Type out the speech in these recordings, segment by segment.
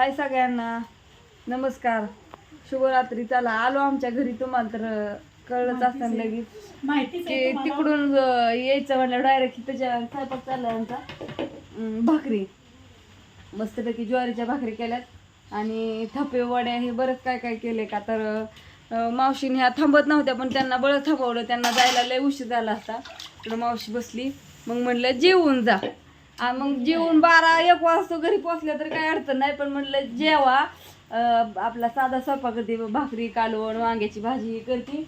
हाय सगळ्यांना. नमस्कार. शुभरात्री. चला आलो आमच्या घरी. तुम्हाला तर कळलंच असतं लगेच. माहितीच आहे की तुम्हाला. तिकडून अं, यायचं म्हणलं डायरेक्ट त्याच्या स्वयंपाक चाललाय आमचा. अं, भाकरी. मस्तपैकी ज्वारीच्या भाकरी केल्यात. आणि थपे वड्या हे बरंच काय काय केले का तर अं, मावशीने ह्या थांबत नव्हत्या पण त्यांना बरं थांबवलं. त्यांना जायला लय उशीर झाला असता. तर मावशी बसली. मग म्हणलं जेवून जा. आणि मग जेवून बारा एक वाजता घरी पोचल्या तर काही अडचण नाही पण म्हणलं जेवा अं, आपला साधा स्वयंपाक करते भाकरी कालवण वांग्याची भाजी करते.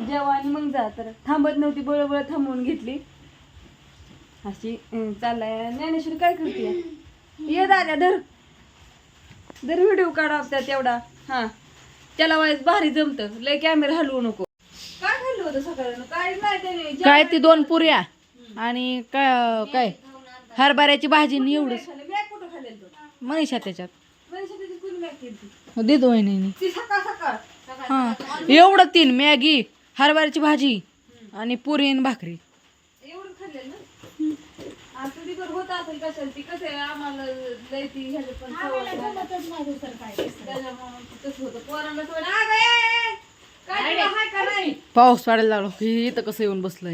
जेवा आणि मग जा. तर थांबत नव्हती बळबळ थांबवून घेतली. अशी अं, चाललाय. ज्ञानेश्वरी काय करते? ये दाद्या धर. धर व्हिडिओ काढा त्या तेवढा हा. त्याला वाईस भारी जमतं. लय कॅमेरा हलवू नको. काय खाल्लं होतं सकाळी? काय नाही. त्याने काय ती दोन पुऱ्या आणि काय काय? हरभऱ्याची भाजी आणि एवढंच. मनीषा त्याच्यात. देतो वहिनी ती सकाळ सकाळ. हा एवढं तीन मॅगी हरभऱ्याची भाजी आणि पुरी आणि भाकरी. नाही. नाही. नाही? पाऊस पडायला लागलो. की इथं कसं येऊन बसलं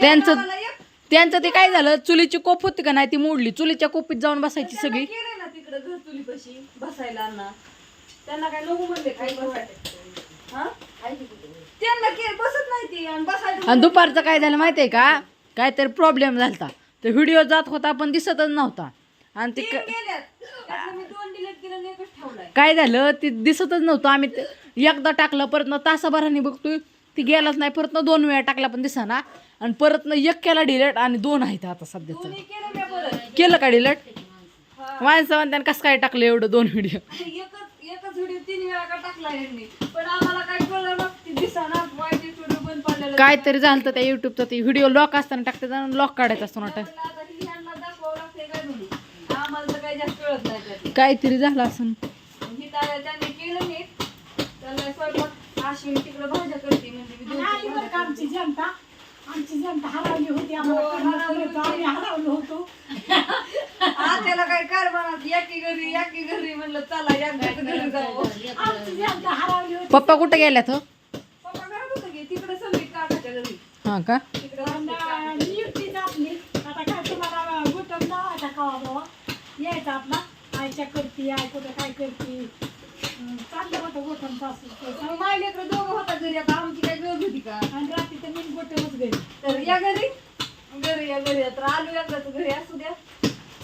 त्यांचं- त्यांचं ते काय झालं चुलीची कोप होती का नाही ती मोडली. चुलीच्या कोपीत जाऊन बसायची सगळी. त्यांना केलंय ना तिकडं घर चुलीपाशी बसायला ना त्यांना काय नको म्हणले काय बसायला. हा? त्यांना के बसत नाही ती आणि बसायला आणि दुपारचं काय झालं माहितीये का? काहीतरी प्रॉब्लेम झालता. तर व्हिडिओ जात होता पण दिसतच नव्हता. आणि ते तीन गेल्यात. त्यातलं मी दोन डिलीट केलं आणि एकच ठेवलाय. काय झालं? ते दिसतच नव्हतं. आम्ही ते एकदा टाकलं परत न तासाभराने बघतोय. ती गेलाच नाही परत न दोन वेळा टाकला पण दिसाना. आणि परत न एक केला डिलेट आणि दोन आहेत आता सध्याचं केलं का डिलेट. माणसं म्हणतात कसं काय टाकलं एवढं दोन व्हिडिओ आणि एकच एकच व्हिडिओ तीन वेळा का टाकला यांनी? पण आम्हाला काय कळलं ना ती दिसाना वाईट व्हिडिओ बंद पडलेला काहीतरी झालं तर त्या युट्यूबचा ते व्हिडिओ लॉक असताना टाकतात आणि लॉक काढायचा असतो ना तर त्यात. काहीतरी झालं असं. ही स्वयंपाक अश्विनी तिकडे भाज्या करते म्हणजे मी दोन आली तीन बरं का भाज्या आमची जनता? आमची जनता हरवली होती हो, आम्हाला हरवली होतं, होती. आम्ही हरवलो होतो. आ, त्याला काय कर म्हणत याकी घरी याकी घरी म्हणलं चला या घरी जाऊ. आमची जनता हरवली होती. पप्पा कुठे गेल्यात हो? पप्पा करत होतं की? तिकडे समीर काकाच्या घरी. हां का? तिकडे आणि मी एकटीच आपली. आता काय तुम्हाला गुटम लावायचा कावा बाबा यायचा आपला. आयच्या करती आय कुठं काय करती? हं, चाललं होतं गोठण सासू माहिले तर दोघं होता घरी आता आमची काय गरज होती का आणि रात्री तर मी गेली तर या घरी घरी या घरी तर आलो एकदाच घरी असू द्या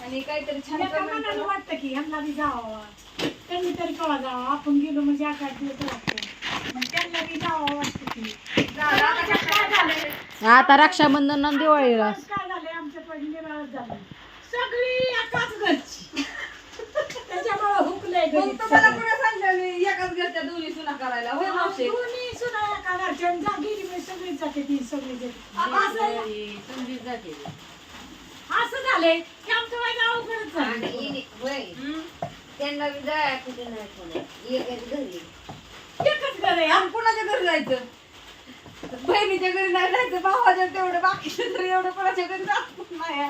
आणि काहीतरी छान एका मनाला. वाटतं की ह्यांना बी जावं त्यांनी तरी कवा जावं आपण गेलो म्हणजे आठ आठ दिवस वाटतं मग त्यांना बी जावं वाटतं की झालं, आता काय झालंय? आता रक्षाबंधन आणि दिवाळीला आज काय झालंय आमच्या पहिले झालं सगळी एकाच घरची त्याच्यामुळे हुकलंय मग घरी तुम्हाला सगळं. कोणा सांगितलं मी एकाच घरच्या दोन्ही सुना मावशे दोन्ही सुना आणि जा गेली सगळीच जाते ती सगळी जाते. असं? असं झालंय की आमचं वाईट अवघडच झालं हम्म. त्यांना बी जाय कुठे नाही कोणी एकच घरी. एकच घर आहे? आणि कुणाच्या घरी जायचं? बहिणीच्या घरी नाही जायचं भावाच्या तेवढं बाकीच्या घरी एवढं कोणाच्या घरी जात नाही.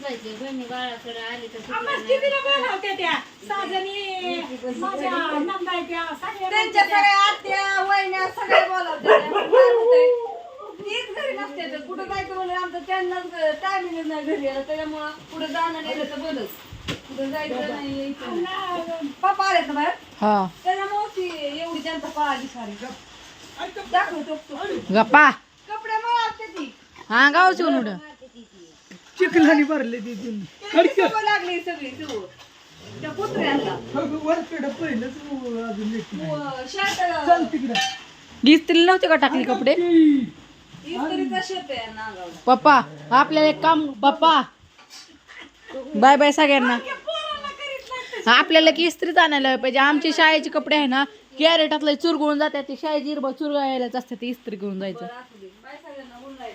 जायचे बहिणी बाळाकडे आली तर आम्हाला कितीला बोलावते त्या? साजनी माझ्या नंदा त्या सगळ्या त्यांच्या सगळ्या आत्या वहिन्या सगळ्या? तीच घरी नसते तर कुठं जायचं आमचं त्यांनाच नाही घरी त्याच्यामुळं पुढे जाणं नाही तर कुठं जायचं नाही यायचं. पप्पा आलेत ना बाहेर? हा. त्याच्यामुळे ती एवढी दाखवतो गप्पा. कपडे मळावते ती. हा गावची चिखलानी भरले ती लागली सगळी सवय त्या कुत्र्यांना वरकडे पहिलंच अजून एक नाही. शर्ट. चल तिकडे. इस्त्री नव्हते का टाकली कपडे? इस्त्रीचा आहे पप्पा आपल्याला एक काम पप्पा. बाय बाय सगळ्यांना. आपल्याला की इस्त्रीच आणायला पाहिजे. आमचे शाळेचे कपडे आहे ना कॅरेटातले चुरगळून जातात ते शाळेची इरबा चुरगायलाच असते ते इस्त्री करून जायचं. असू दे. बाय सगळ्यांना ऊन नाही